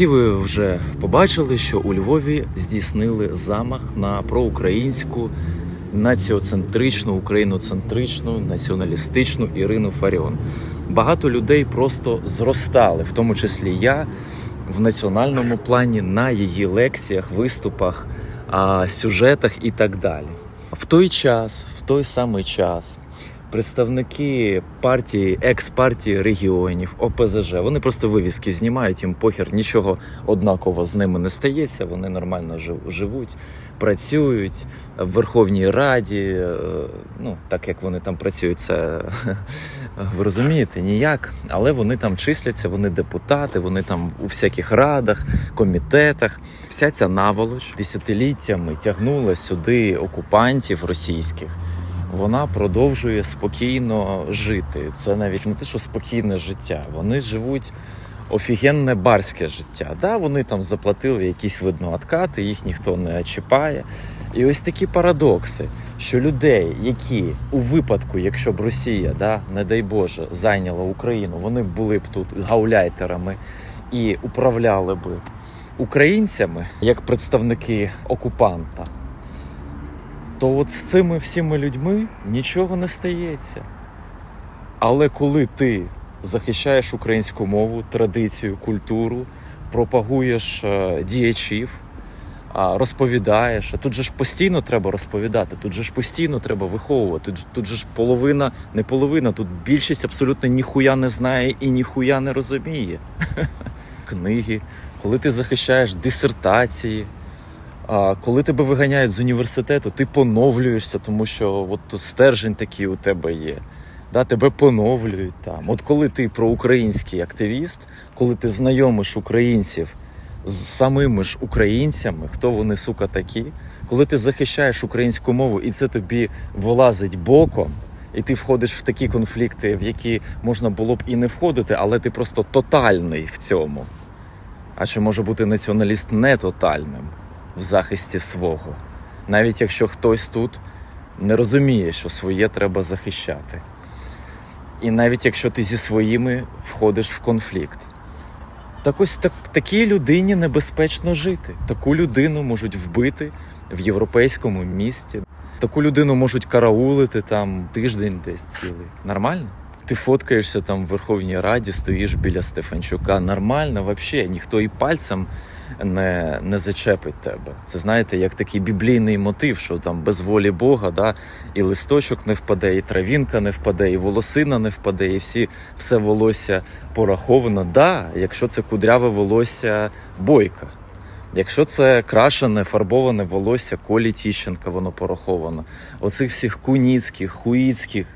Всі ви вже побачили, що у Львові здійснили замах на проукраїнську націоцентричну, україноцентричну, націоналістичну Ірину Фаріон. Багато людей просто зростали, в тому числі я, в національному плані на її лекціях, виступах, сюжетах і так далі. В той час, в той самий час, представники партії, екс-партії регіонів, ОПЗЖ, вони просто вивіски знімають, їм похер, нічого однаково з ними не стається. Вони нормально жив- живуть, працюють в Верховній Раді. е, Ну, так як вони там працюють, це ви розумієте, ніяк. Але вони там числяться, вони депутати, вони там у всяких радах, комітетах. Вся ця наволоч десятиліттями тягнула сюди окупантів російських вона продовжує спокійно жити. Це навіть не те, що спокійне життя. Вони живуть офігенне барське життя. Да, вони там заплатили якісь видно откати, їх ніхто не чіпає. І ось такі парадокси, що людей, які у випадку, якщо б Росія, да, не дай Боже, зайняла Україну, вони були б тут гауляйтерами і управляли би українцями як представники окупанта то от з цими всіми людьми нічого не стається. Але коли ти захищаєш українську мову, традицію, культуру, пропагуєш е, діячів, розповідаєш, а тут же ж постійно треба розповідати, тут же ж постійно треба виховувати. Тут, тут же ж половина, не половина, тут більшість абсолютно ніхуя не знає і ніхуя не розуміє. Книги, коли ти захищаєш дисертації, а коли тебе виганяють з університету, ти поновлюєшся, тому що от стержень такий у тебе є. Да, тебе поновлюють там. От коли ти проукраїнський активіст, коли ти знайомиш українців з самими ж українцями, хто вони сука такі, коли ти захищаєш українську мову і це тобі вилазить боком, і ти входиш в такі конфлікти, в які можна було б і не входити, але ти просто тотальний в цьому. А чи може бути націоналіст не тотальним? В захисті свого, навіть якщо хтось тут не розуміє, що своє треба захищати. І навіть якщо ти зі своїми входиш в конфлікт. Так ось так, такій людині небезпечно жити. Таку людину можуть вбити в європейському місті. Таку людину можуть караулити там тиждень десь цілий. Нормально? Ти фоткаєшся там в Верховній Раді, стоїш біля Стефанчука. Нормально, взагалі, ніхто і пальцем не, не зачепить тебе. Це знаєте, як такий біблійний мотив, що там без волі Бога, да, і листочок не впаде, і травінка не впаде, і волосина не впаде, і всі, все волосся пораховано. Да, якщо це кудряве волосся бойка. Якщо це крашене, фарбоване волосся Колі Тіщенка, воно пораховано. Оцих всіх Куніцьких, Хуїцьких,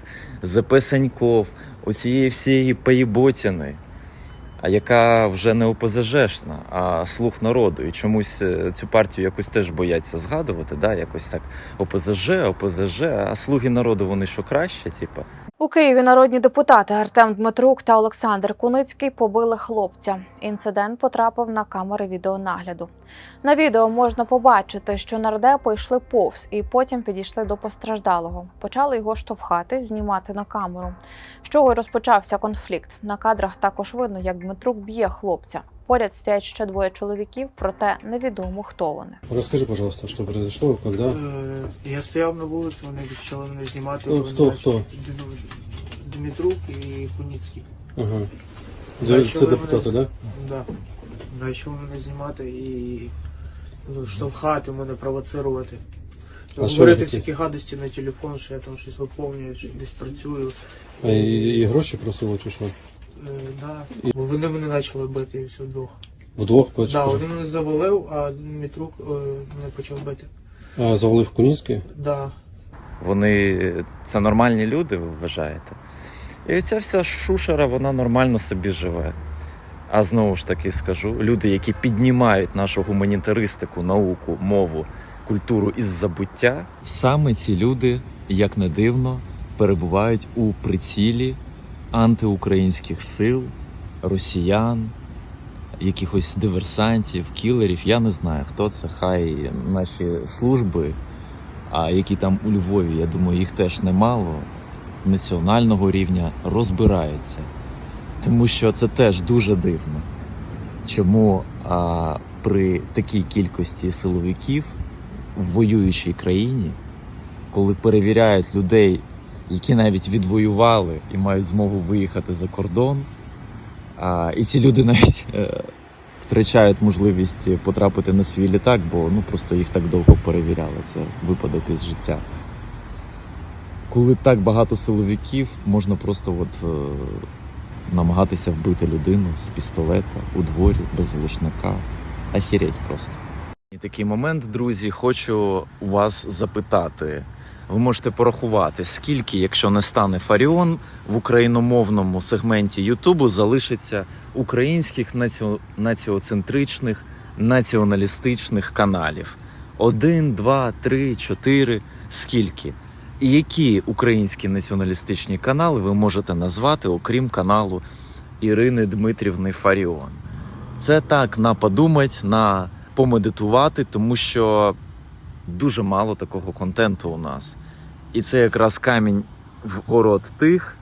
ЗП Саньков, оцієї всієї поїботяни, а яка вже не ОПЗЖшна, а слух народу. І чомусь е, цю партію якось теж бояться згадувати. Да? Якось так ОПЗЖ, ОПЗЖ, а слуги народу вони що краще, типа. У Києві народні депутати Артем Дмитрук та Олександр Куницький побили хлопця. Інцидент потрапив на камери відеонагляду. На відео можна побачити, що нардепи йшли повз і потім підійшли до постраждалого. Почали його штовхати, знімати на камеру. З чого й розпочався конфлікт. На кадрах також видно, як Дмитрук б'є хлопця. Поряд стоять ще двоє чоловіків, проте невідомо хто вони. Расскажи, пожалуйста, что произошло, когда... Е, Я стояв на вулиці, вони почали мене знімати. Хто- хто- хто? Дмитрук і Куніцький. Ага. Це депутати, мене- да? Да. Почали мене знімати і ну, штовхати мене, провоцирувати. А Говорити всякі гадості на телефон, що я там щось виповнюю, що десь працюю. А і, і гроші просили чи що? Да. Бо Вони мене почали бити і все вдвох. Вдвох Да, почали? один мене завалив, а Дмитрук е, мене почав бити. А завалив Куніцький? Да. Вони це нормальні люди, ви вважаєте? І оця вся шушера, вона нормально собі живе. А знову ж таки скажу: люди, які піднімають нашу гуманітаристику, науку, мову, культуру із забуття, саме ці люди, як не дивно, перебувають у прицілі антиукраїнських сил, росіян, якихось диверсантів, кілерів. Я не знаю, хто це. Хай наші служби а які там у Львові, я думаю, їх теж немало національного рівня розбираються. Тому що це теж дуже дивно. Чому а, при такій кількості силовиків в воюючій країні, коли перевіряють людей, які навіть відвоювали і мають змогу виїхати за кордон, а, і ці люди навіть е, втрачають можливість потрапити на свій літак, бо ну просто їх так довго перевіряли. Це випадок із життя. Коли так багато силовиків, можна просто от, е, намагатися вбити людину з пістолета у дворі без глушника. Ахіреть просто. І такий момент, друзі, хочу у вас запитати. Ви можете порахувати, скільки, якщо не стане Фаріон, в україномовному сегменті Ютубу залишиться українських націо... націоцентричних націоналістичних каналів. Один, два, три, чотири. Скільки? І які українські націоналістичні канали ви можете назвати, окрім каналу Ірини Дмитрівни Фаріон? Це так на подумать, на помедитувати, тому що дуже мало такого контенту у нас. І це якраз камінь в город тих,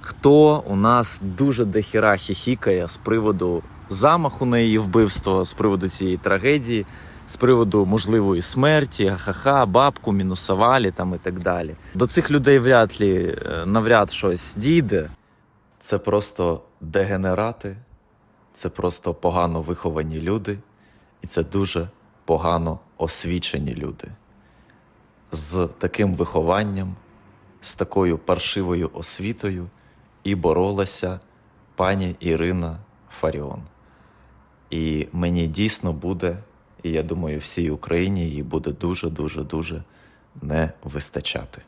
хто у нас дуже дохіра хіхікає з приводу замаху на її вбивство, з приводу цієї трагедії, з приводу можливої смерті, ха-ха, бабку, мінусували там і так далі. До цих людей вряд лі е, навряд щось дійде. Це просто дегенерати, це просто погано виховані люди, і це дуже погано освічені люди. З таким вихованням, з такою паршивою освітою і боролася пані Ірина Фаріон. І мені дійсно буде, і я думаю, всій Україні їй буде дуже, дуже, дуже не вистачати.